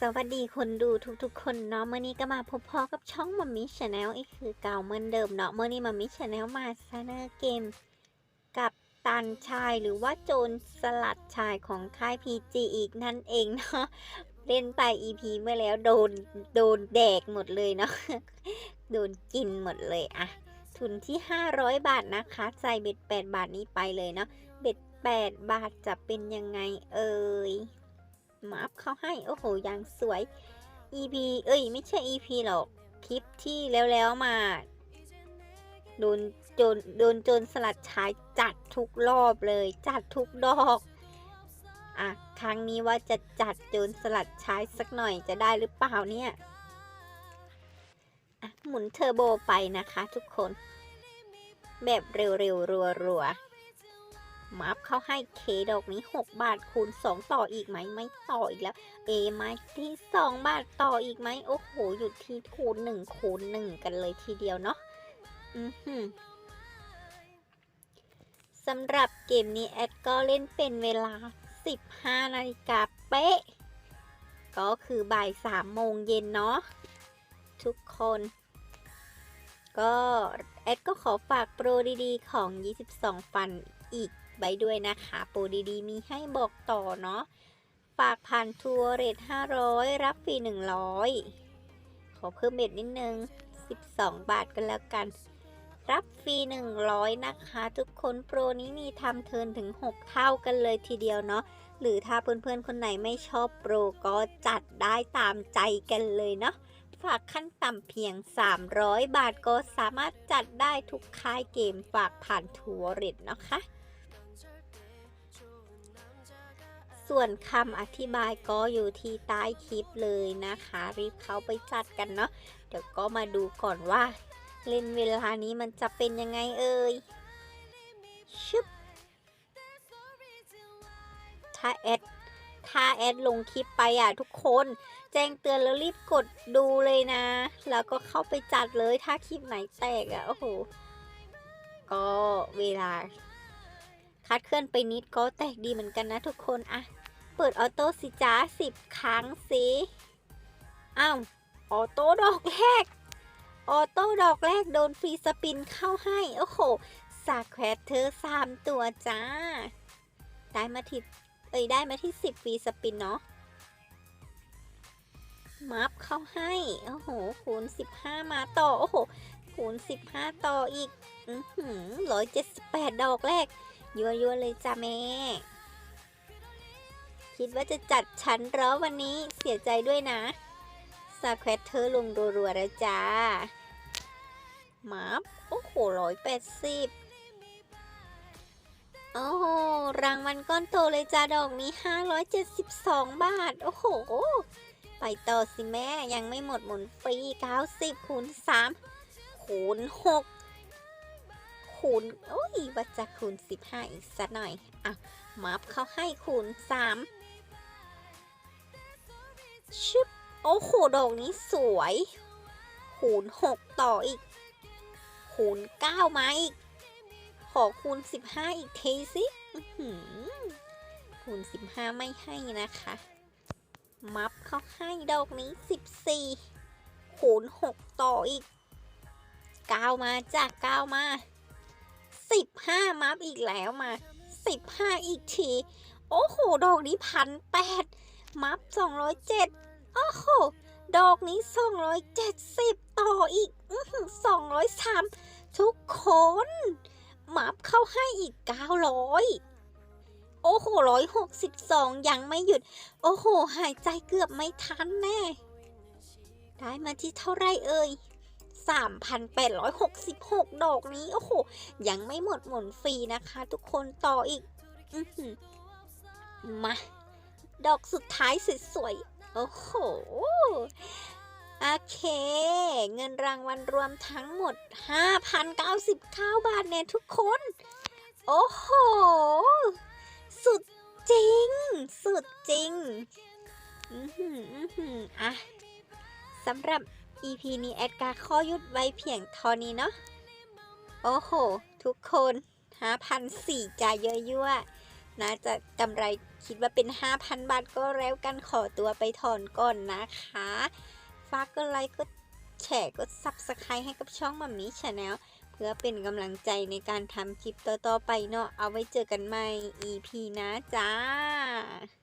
สวัสดีคนดูทุกๆ คนเนาะเมื่อนี้ก็มาพบพ่อกับช่องมัมมี่ชาแนลอีกคือเก่าเหมือนเดิมเนาะเมื่อนี้มัมมี่ชาแนลมาเนอเกม กับตันชายหรือว่าโจรสลัดชายของค่ายพีจีอีกนั่นเองเนาะเล่นไป EP เมื่อแล้วโดนโดนแดกหมดเลยเนาะโดนกินหมดเลยอะทุนที่ 500 บาทนะคะ ใส่เบ็ด8บาทนี้ไปเลยเนาะเบ็ด8บาทจะเป็นยังไงเอ่ย มาอัพเขาให้ โอ้โหยังสวย EP เอ้ย ไม่ใช่ EP หรอก คลิปที่แล้วๆมา โดนโจรโดนโจรสลัดชายจัดทุกรอบเลย จัดทุกดอก อะ ครั้งนี้ว่าจะจัดโจรสลัดชายสักหน่อยจะได้หรือเปล่าเนี่ยอะหมุนเทอร์โบไปนะคะทุกคน แบบเร็วๆรัวๆ มาอัพเขาให้เคดอกนี้ 6 บาทคูณ 2 ต่ออีกไหมไม่ต่ออีกแล้ว เอไม้ที่ 2 บาทต่ออีกไหมโอ้โหอยู่ที่คูณ 1 คูณ 1 กันเลยทีเดียวเนาะอือหือสำหรับเกมนี้แอดก็เล่นเป็นเวลา 15 นาฬิกาเป๊ะ ก็คือบ่าย 3 โมงเย็นเนาะทุกคน ก็แอดก็ขอฝากโปรดีๆ ของ 22 ฟันอีก ไว้ด้วยนะคะ โปรดีๆ มีให้บอกต่อเนาะ ฝากผ่านทัวร์เรท500 รับฟรี 100 ขอเพิ่มเบ็ดนิดนึง 12 บาทกันแล้วกัน รับฟรี 100 นะคะ ทุกคนโปรนี้มีทำเทินถึง 6 เท่ากันเลยทีเดียวเนาะ หรือถ้าเพื่อนๆ คนไหนไม่ชอบโปรก็จัดได้ตามใจกันเลยเนาะฝากขั้นต่ำเพียง 300 บาทก็สามารถจัดได้ทุกค่ายเกมฝากผ่านทัวร์เรทนะคะ ส่วนคำอธิบายก็อยู่ที่ใต้คลิปเลยนะคะ รีบเข้าไปจัดกันเนาะเดี๋ยวก็มาดูก่อนว่า เล่นเวลานี้มันจะเป็นยังไงเอ่ยชึบถ้าแอดถ้าแอดลงคลิปไปอะทุกคนแจ้งเตือนแล้วรีบกดดูเลยนะ แล้วก็เข้าไปจัดเลยถ้าคลิปไหนแตกอะ โอ้โห ก็เวลาคัดเคลื่อนไปนิดก็แตกดีเหมือนกันนะทุกคนอะ เปิดออโต้สิจ้าสิบครั้งสิอ้าวออโต้ดอกแรก ออโต้ดอกแรกโดนฟรีสปินเข้าให้ โอ้โหสาแควตเธอสามตัวจ้า ได้มาที่เอ้ยได้มาที่สิบฟรีสปินเนาะมัฟเข้าให้ โอ้โห คูณ15มาต่อ โอ้โห คูณ15ต่ออีก อือหือร้อยเจ็ดสิบแปดดอกแรกยัวยัวเลยจ้าแม่ คิดว่าจะจัดชั้นเหรอวันนี้เสียใจด้วยนะสาแควตเธอลงรัวๆแล้วจ้ามัฟโอ้โหร้อยแปดสิบโอ้โห รางวัลก้อนโตเลยจ้าดอกนี้572บาท โอ้โห ไปต่อสิแม่ ยังไม่หมดหมุนฟรี90คูณ3คูณ6คูณโอ้ยว่าจะคูณ15อีกสักหน่อยอะมัฟเขาให้คูณ3 ชึบโอ้โหดอกนี้สวยคูณ6ต่ออีกคูณ9มาอีก ขอคูณ15อีกทีสิอื้อหือคูณ15ไม่ให้นะคะ มัฟเขาให้ดอกนี้14คูณ6ต่ออีก9มาจาก9มา15มัฟอีกแล้วมา15อีกที โอ้โห ดอกนี้พันแปด มัฟ207 โอ้โห ดอกนี้ 270 ต่ออีกอื้อหือ203 ทุกคน มัฟเข้าให้อีก 900 โอ้โห 162 ยังไม่หยุด โอ้โห หายใจเกือบไม่ทันแน่ ได้มาที่เท่าไรเอ่ย3,866 ดอกนี้ โอ้โห ยังไม่หมดหมุนฟรีนะคะ ทุกคนต่ออีก อื้อหือมา ดอกสุดท้ายสวยๆ โอ้โห โอเค เงินรางวัลรวมทั้งหมด 5,099 บาทเนี่ยทุกคน โอ้โห สุดจริง สุดจริง อือหืออือหืออะสำหรับ EP นี้แอดการข้อยุดไว้เพียงเท่านี้เนาะ โอ้โห ทุกคน 5,004จ่ายเยอะๆ น่าจะกำไรคิดว่าเป็น 5,000 บาทก็แล้วกันขอตัวไปถอนก่อนนะคะ ฝากกดไลค์กดแชร์กด Subscribe ให้กับช่องมัมมี่ชาแนลเพื่อเป็นกำลังใจในการทำคลิปต่อๆไปเนาะเอาไว้เจอกันใหม่ EP นะจ้า